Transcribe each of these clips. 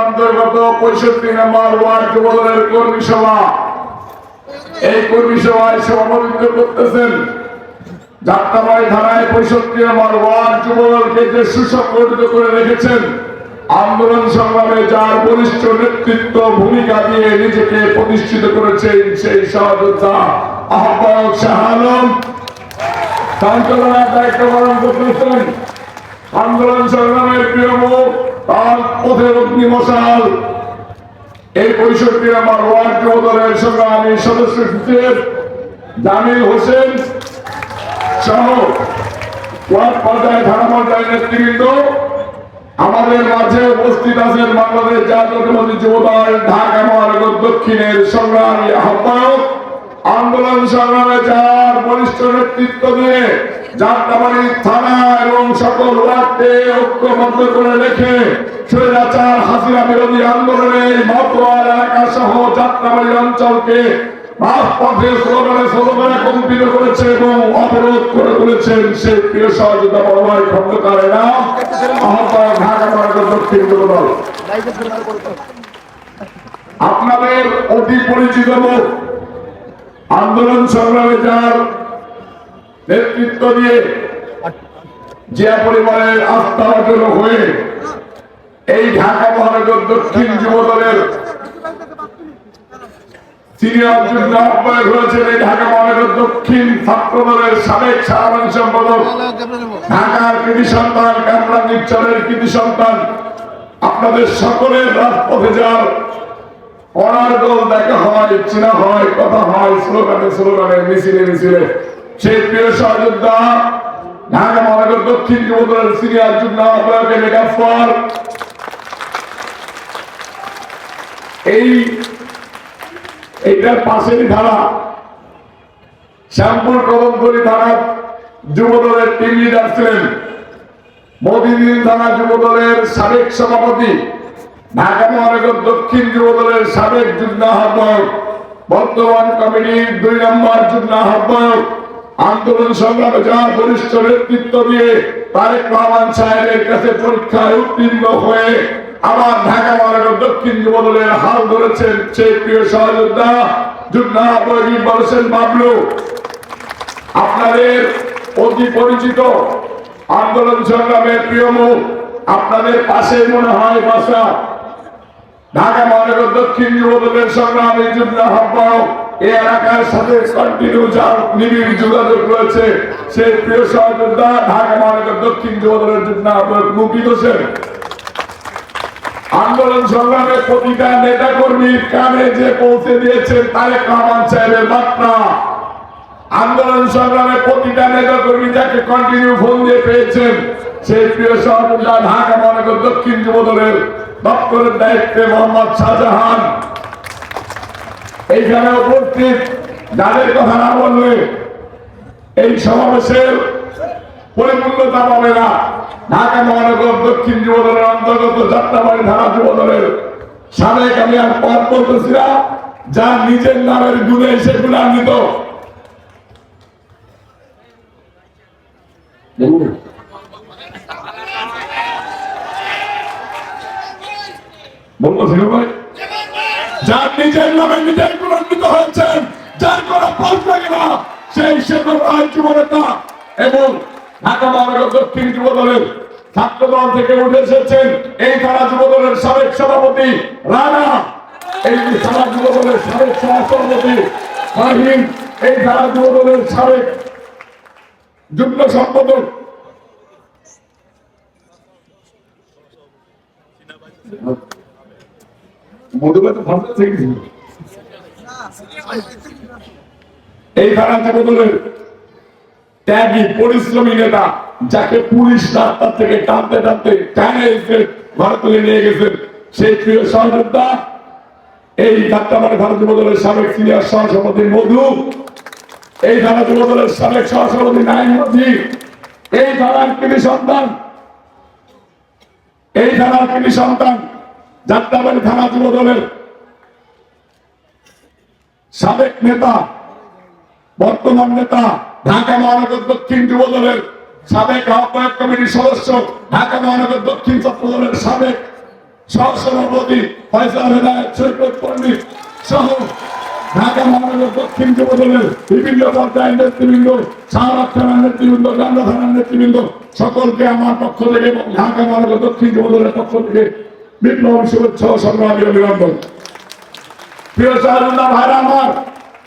অন্তর্গত পঁয়ষট্টি নম্বর ওয়ার্ড যুবদলের কর্মী সভা। এই কর্মী সভায় সভাপতিত্ব করতেছেন যাত্রাবাড়ি থানায় পঁয়ষট্টি নম্বর ওয়ার্ড যুবদলকে যে সুসংগঠিত করে রেখেছেন আন্দোলন সংগ্রামে যার বরিষ্ঠ নেতৃত্ব ভূমিকা দিয়ে নিজেকে প্রতিষ্ঠিত করেছেন সেই সহযোদ্ধা আহ্বায়ক শাহ আলম। সঞ্চালনার দায়িত্ব পালন করতেছেন আন্দোলন সংগ্রামের প্রিয় তার পথের অগ্নিমশাল এই পঁয়ষট্টি নম্বর ওয়ার্ড যুবদলের সংগ্রামী সদস্য সচিব জামিল হোসেন সহ ওয়ার্ড পর্যায়ে থানা পর্যায়ে নেতৃবৃন্দ আমাদের মাঝে উপস্থিত আছেন বাংলাদেশ জাতীয়তাবাদী যুবদল, ঢাকা মহানগর দক্ষিণের সংগ্রামী আহ্বায়ক, আন্দোলন সংগ্রামে যার বরিষ্ঠ নেতৃত্ব দিয়ে যাত্রাবাড়ি থানা এবং সকল ওয়ার্ডকে ঐক্যবদ্ধ করে রেখে স্বৈরাচার, হাসিনা বিরোধী আন্দোলনে মতোয়ার এলাকা সহ যাত্রাবাড়ি অঞ্চলকে এবং করে তুলেছেন আপনাদের অতি পরিচিত লোক, আন্দোলন সংগ্রামে যার নেতৃত্ব দিয়ে যে পরিবারের আস্থা অর্জন হয়ে এই ঢাকা মহানগর দক্ষিণ যুবদলের সিনিয়র যুগ্ম আহ্বায়ক হয়েছেন এই ঢাকা মহানগর দক্ষিণ ছাত্র দলের সাবেক সাধারণ সম্পাদক। ঢাকার কৃতি সন্তান, কামরা নিশ্চলের কৃতি সন্তান, আপনাদের সকলের রাজপথে যার অনার্গল দেখা হয়, চেনা হয়, কথা হয়, স্লোগানে স্লোগানে, মিছিলে মিছিলে। সেই প্রিয় সহযোদ্ধা, ঢাকা মহানগর দক্ষিণ যুবদলের সিনিয়র যুগ্ম আহ্বায়কের মেগাফর এই এইটার পাশেরই ধারা শ্যামপুর কদমতলী থানার যুবদলের টিম লিডার ছিলেন মোদিদিন থানা যুবদলের সাবেক সভাপতি, ঢাকা মহানগর দক্ষিণ যুবদলের সাবেক যুগ্ম আহ্বায়ক, বর্তমান কমিটির দুই নম্বর যুগ্ম আহ্বায়ক, আন্দোলন সংগ্রামে যার বরিষ্ঠ নেতৃত্ব দিয়ে তারেক রহমান সাহেবের কাছে পরীক্ষায় উত্তীর্ণ হয়ে আবার ঢাকা মহানগর দক্ষিণ যুবদলের হাল ধরেছেন সেই প্রিয় সহযোদ্ধা ইকবাল হোসেন বাবলু। আপনাদের অতি পরিচিত আন্দোলন সংগ্রামের প্রিয় মুখ আপনাদের পাশে মনে হয় বাসা। ঢাকা মহানগর দক্ষিণ যুবদলের সংগ্রামী যুগ্ম আহ্বায়ক এই এলাকার সাথে কন্টিনিউ যার নিবিড় যোগাযোগ রয়েছে। সেই প্রিয় সহযোদ্ধা ঢাকা মহানগর দক্ষিণ যুবদলের হোসেন। আন্দোলন সংগ্রামের প্রতিটা নেতা কর্মীর কানে যে পৌঁছে দিয়েছেন তারেক রহমান সাহেবের বার্তা। আন্দোলন সংগ্রামের প্রতিটা নেতা কর্মী যাকে কন্টিনিউ ফোন দিয়ে পেয়েছেন, সেই প্রিয় সহযোদ্ধা ঢাকা মহানগর দক্ষিণ যুবদলের দপ্তরের দায়িত্বে মোহাম্মদ শাহজাহান। এইখানে উপস্থিত, যাদের কথা না বললে এই সমাবেশের পরিপূর্ণতা পাবে না। ঢাকা মহানগর অন্তর্গত যাত্রাবাড়ি আমি ভাই? যার নিজের নামে নিজের গুণান্বিত হয়েছেন যার কোনো পথ লাগে না, সেই শেখর রায় যুবনেতা এবং ঢাকা থেকে উঠে এসেছেন এই থানা যুবদলের সাবেক সভাপতি রানা। এই থানা যুবদলের সাবেক সহসভাপতি ফাহিম। এই থানা যুবদলের সাবেক যুগ্ম সম্পাদক এই থানা যুবদলের ত্যাগী পরিশ্রমী নেতা যাকে পুলিশ রাস্তা থেকে টানতে টানতে টানে এসে ঘরে তুলে নিয়ে গেছেন সেই প্রিয় সহযোদ্ধা, এই যাত্রাবাড়ি ভারত যুবদলের সাবেক সিনিয়র সহসভাপতি মধু, এই থানা যুবদলের সাবেক সহসভাপতি নাইম মজি এই থানার কৃতি সন্তান, এই ধারার কৃতি সন্তান যাত্রাবাড়ি থানা যুব দলের সাবেক নেতা, বর্তমান নেতা ঢাকা মহানগর দক্ষিণ যুব দলের সাবেক আহ্বায়ক কমিটির সদস্য, ঢাকা মহানগর দক্ষিণ ছাত্র দলের সাবেক সহসভাপতি ফয়সাল হেদায়ত, সৈকত পণ্ডিত সহ ঢাকা মহানগর দক্ষিণ যুব দলের বিভিন্ন পর্যায়ের নেতৃবৃন্দ শাহরাজ থানার নেতৃবৃন্দ, গান্ধা থানার নেতৃবৃন্দ, সকলকে আমার পক্ষ থেকে এবং ঢাকা মহানগর দক্ষিণ যুব দলের পক্ষ থেকে বিপ্লব শুভেচ্ছা ও সংগ্রামী অভিনন্দন। প্রিয় শাহরুল্লাহ ভাইরা আমার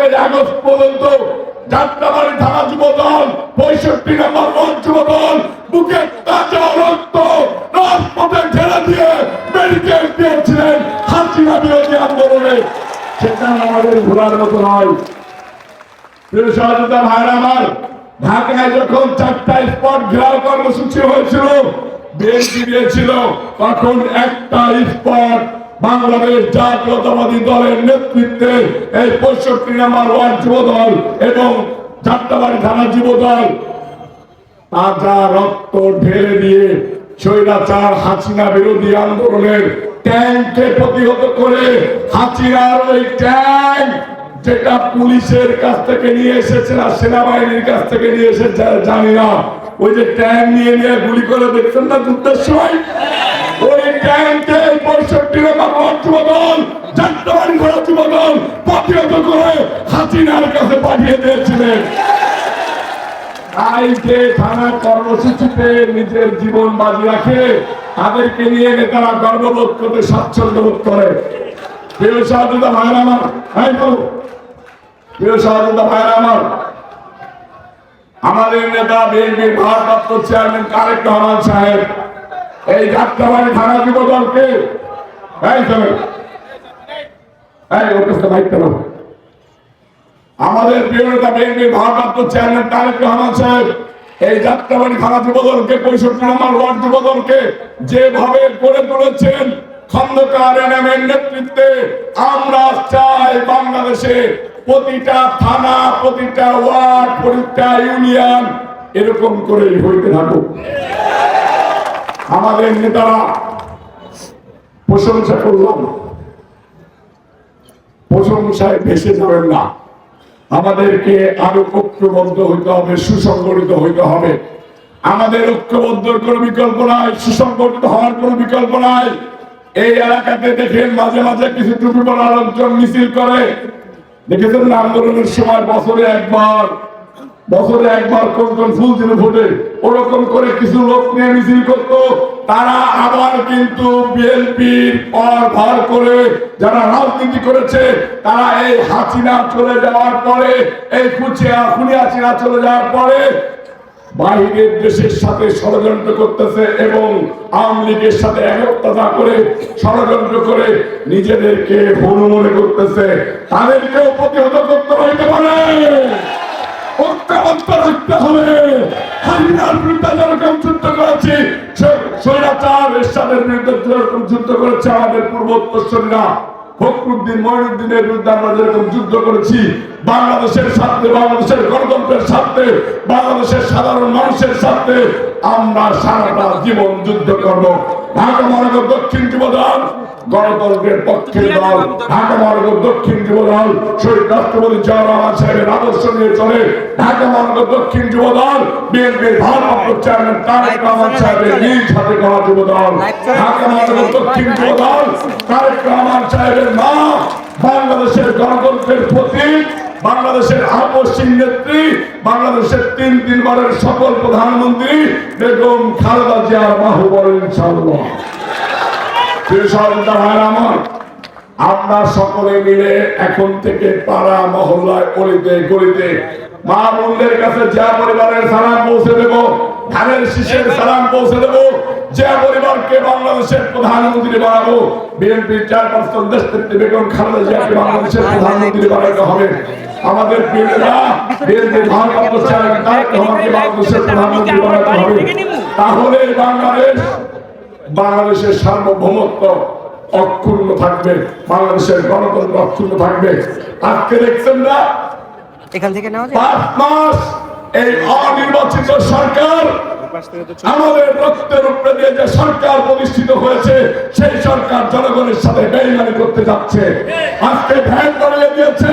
পাঁচই আগস্ট পর্যন্ত যাত্রাবাড়ি থানা যুব পঁয়ষট্টি নম্বর যুব দল বুকে তাজা রক্ত, রাজপথে ছেড়ে দিয়ে ব্যারিকেড দিয়েছিলেন হাসিনা বিরোধী আন্দোলনে। সেটা আমাদের ভোলার মতো নয়। ঢাকায় যখন চারটা স্পট ঘেরাও হয়েছিল, বিএনপি দিয়েছিল তখন একটা স্পট বাংলাদেশ জাতীয়তাবাদী দলের নেতৃত্বে এই পঁয়ষট্টি নাম্বার ওয়ার্ড যুব দল এবং যাত্রাবাড়ি থানা যুব দল তাজা রক্ত ঢেলে দিয়ে স্বৈরাচার হাসিনা বিরোধী আন্দোলনের প্রতিহত করে হাসিনার ওই ট্যাঙ্ক যেটা পুলিশের কাছ থেকে নিয়ে এসেছে না সেনাবাহিনীর কাছ থেকে নিয়ে এসেছে, জানি না। ওই যে ট্যাঙ্ক নিয়ে নিয়ে গুলি করে দেখছেন না যুদ্ধের সময়? ওই ট্যাঙ্কে প্রতিহত করে হাসিনার কাছে পাঠিয়ে দিয়েছিলেন। কর্মসূচিতে নিজের জীবন বাজি রাখে, তাদেরকে নিয়ে নেতারা গর্ববোধ করতে স্বাচ্ছন্দ্য বোধ করে। প্রিয় সহযোগিতা ভাইরা আমার হ্যাঁ। প্রিয় সহযোগিতা ভাইরা আমার। আমাদের নেতা বিএনপির ভারপ্রাপ্ত চেয়ারম্যান তারেক রহমান সাহেব, এই যাত্রাবাড়ি থানা যুব আমাদের ভারপ্রাপ্ত চেয়ারম্যান তারেক রহমান সাহেব, এই যাত্রাবাড়ি থানা যুবদলকে, পঁয়ষট্টি নম্বর ওয়ার্ড যুবদলকে যেভাবে গড়ে তুলেছেন, খন্দকার নেতৃত্বে আমরা চাই বাংলাদেশে প্রতিটা থানা, প্রতিটা ওয়ার্ড, প্রতিটা ইউনিয়ন এরকম করেই হইতে থাকুক। আমাদের নেতারা প্রশংসা করলাম প্রশংসায় ভেসে যাবেন না। আমাদেরকে আরও ঐক্যবদ্ধ হইতে হবে, সুসংগঠিত হইতে হবে। আমাদের ঐক্যবদ্ধ কোনো বিকল্প নাই, সুসংগঠিত হওয়ার কোনো বিকল্প নাই। এই এলাকাতে দেখেন মাঝে মাঝে কিছু টুপি পরা লোকজন মিছিল করে। দেখেছেন আন্দোলনের সময় বছরে একবার বছরে একবার কোন কোন ফুল দিনে ফোটে, ওরকম করে কিছু লোক নিয়ে মিছিল করতো। তারা আবার কিন্তু বিএনপির পর ভর করে যারা রাজনীতি করেছে, তারা এই হাসিনা চলে যাওয়ার পরে, এই কুচিয়া খুনিয়াচিনা চলে যাওয়ার পরে বাহিরের দেশের সাথে ষড়যন্ত্র করতেছে এবং আওয়ামী লীগের সাথে একত্রতা করে ষড়যন্ত্র করে নিজেদেরকে হনু মনে করতেছে। তাদেরকেও প্রতিহত করতে হইতে পারে। যুদ্ধ করেছি। বাংলাদেশের স্বার্থে, বাংলাদেশের গণতন্ত্রের স্বার্থে, বাংলাদেশের সাধারণ মানুষের স্বার্থে আমরা সারাটা জীবন যুদ্ধ করব। ঢাকা দক্ষিণ যুব দল গণতন্ত্রের পক্ষের দল ঢাকা মহানগর দক্ষিণ যুব দল শহীদ রাষ্ট্রপতি জিয়া রহমান সাহেবের আদর্শ নিয়ে চলে ঢাকা মহানগর দক্ষিণ যুব দল বিএনপির ভারপ্রাপ্ত চেয়ারম্যান তারেক রহমান সাহেবের নিজ হাতে করা যুব দল ঢাকা মহানগর দক্ষিণ যুব দল তারেক রহমান সাহেবের মা বাংলাদেশের গণতন্ত্রের প্রতীক বাংলাদেশের আপসীন নেত্রী বাংলাদেশের তিন তিনবারের সকল প্রধানমন্ত্রী বেগম খালেদা জিয়ার বাহুবল ইনশাআল্লাহ। আমার। সকলে মিলে এখন থেকে পাড়া মহল্লায় অলিতে গলিতে মা বোনদের কাছে যা পরিবারের সালাম পৌঁছে দেব, ধানের শীষের সালাম পৌঁছে দেব, যে পরিবারকে বাংলাদেশের প্রধানমন্ত্রী বানাবো বিএনপির দেশ বেগম খালেদা জিয়াকে বাংলাদেশের প্রধানমন্ত্রী বানাতে হবে। আমাদের বাংলাদেশের প্রধানমন্ত্রী বানাতে হবে। তাহলে বাংলাদেশ বাংলাদেশের সার্বভৌমত্ব অক্ষুণ্ণ থাকবে বাংলাদেশের গণতন্ত্র অক্ষুণ্ণ থাকবে। আজকে দেখছেন না? এখান থেকে পাঁচ মাস এই অনির্বাচিত সরকার আমাদের রক্তের উপরে দিয়ে যে সরকার প্রতিষ্ঠিত হয়েছে সেই সরকার জনগণের সাথে বেইমানি করতে যাচ্ছে। আজকে ভ্যান বাড়িয়ে দিয়েছে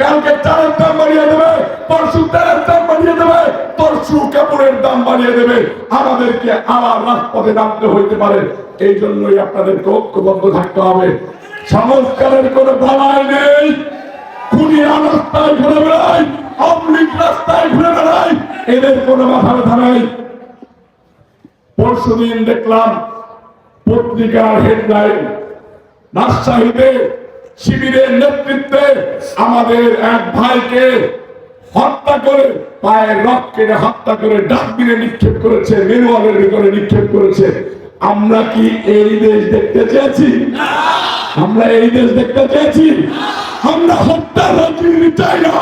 কালকে চালের দাম বাড়িয়ে দেবে পরশু তেলের দাম বাড়িয়ে দেবে। পরশু কাপড়ের দাম বাড়িয়ে দেবে। আমাদেরকে আবার রাজপথে নামতে হইতে পারে। এই জন্যই আপনাদেরকে ঐক্যবদ্ধ থাকতে হবে। সংস্কারের কোনো দাওয়াই নেই। এদের কোনো দেখলাম পত্রিকার হেডলাইন শিবিরের নেতৃত্বে আমাদের এক ভাইকে হত্যা করে, পায়ের রক কেটে হত্যা করে, ডাস্টবিনে নিক্ষেপ করেছে মেরুয়ালের ভিতরে নিক্ষেপ করেছে। আমরা কি এই দেশ দেখতে চেয়েছি? আমরা এই দেশ দেখতে চেয়েছি? আমরা হত্যা রাজনীতি চাই না।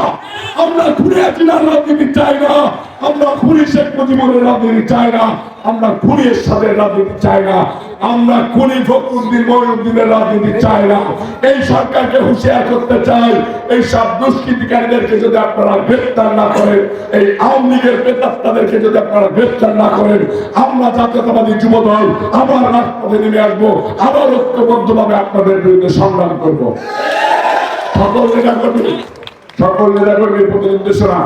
আমরা খুনে চিনার রাজনীতি চাই না। আমরা খুনি শেখ মুজিবুরের রাজনীতি চাই না। আমরা খুনি এরশাদের রাজনীতি চাই না। আমরা খুনি ফখরুদ্দিন মহিউদ্দিনের রাজনীতি চাই না। এই সরকারকে হুঁশিয়ার করতে চাই। এই সব দুষ্কৃতিকারীদেরকে যদি আপনারা গ্রেফতার না করেন, এই আওয়ামী লীগের প্রেতাত্মাদেরকে যদি আপনারা গ্রেফতার না করেন, আমরা জাতীয়তাবাদী যুব দল আবার রাজপথে নেমে আসব, আবার ঐক্যবদ্ধভাবে আপনাদের বিরুদ্ধে সংগ্রাম করব। সকল নেতা সকল নেতা কর্মীর প্রতি নির্দেশনা,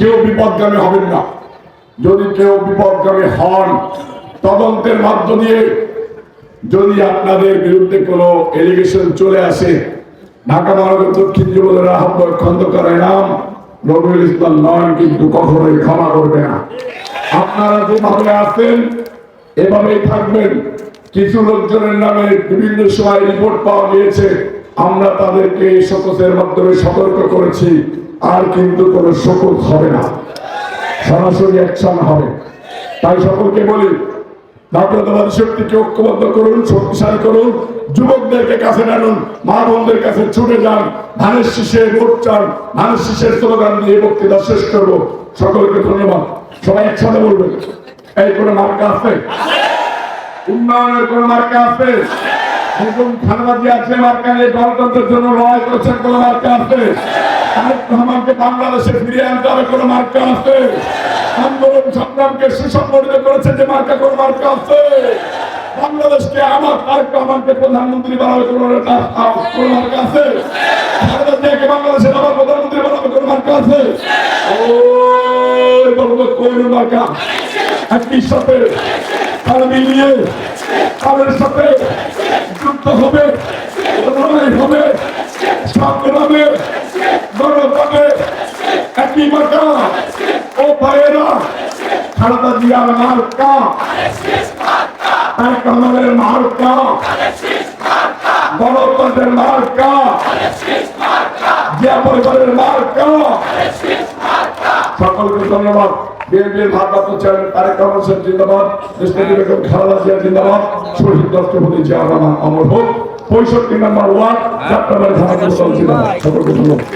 কেউ বিপদগামী হবেন না। যদি কেউ বিপদগামী হন, তদন্তের মধ্য দিয়ে যদি আপনাদের বিরুদ্ধে কোনো এলিগেশন চলে আসে, ঢাকা মহানগর দক্ষিণ যুবদলের আহ্বায়ক খন্দকার নাম রবিউল ইসলাম নয়ন কিন্তু কখনোই ক্ষমা করবে না। আপনারা যেভাবে আছেন, এভাবেই থাকবেন। কিছু লোকজনের নামে বিভিন্ন সময় রিপোর্ট পাওয়া গিয়েছে। আমরা তাদেরকে এই শোকসের মাধ্যমে সতর্ক করেছি, আর কিন্তু কোনো শোকস হবে না। সরাসরি অ্যাকশন হবে। তাই সকলকে বলি ছুটে যান শীষে চান শীষের সকলকে ধন্যবাদ। সবাই আছে? উন্নয়নের কোন মার্কা আছে? এরকম খানাবাজি আছে মার্কা নেই গণতন্ত্রের জন্য লড়াই করছেন কোন মার্কা আছে? তারেক রহমানকে বাংলাদেশে ফিরিয়ে আনতে হবে কোন মার্কা আছে? আন্দোলন সংগ্রামকে সুসংগঠিত করেছে যে মার্কা, কোন মার্কা আছে? বাংলাদেশকে আমার তারেক রহমানকে প্রধানমন্ত্রী বানাবে কোন কোন মার্কা আছে? খালেদা জিয়াকে বাংলাদেশের আবার প্রধানমন্ত্রী বানাবে কোন মার্কা যুদ্ধ হবে লড়াই হবে সংগ্রামে গণতন্ত্রে একই মার্কা ও ভাইয়েরা খালেদা জিয়ার মার্কা, তার কামালের মার্কা গণতন্ত্রের মার্কা জিয়া পরিবারের মার্কা, সকলকে ধন্যবাদ। বিএনপির ভারপ্রাপ্ত চেয়ারম্যান তারেক রহমান সাহেব জিন্দাবাদ। দেশনেত্রী বেগম খালেদা জিয়া জিন্দাবাদ। শহীদ রাষ্ট্রপতি জিয়া রহমান অমর হোক। পঁয়ষট্টি নম্বর ওয়ার্ড, যাত্রাবাড়ি থানা জিন্দাবাদ। সকলকে ধন্যবাদ।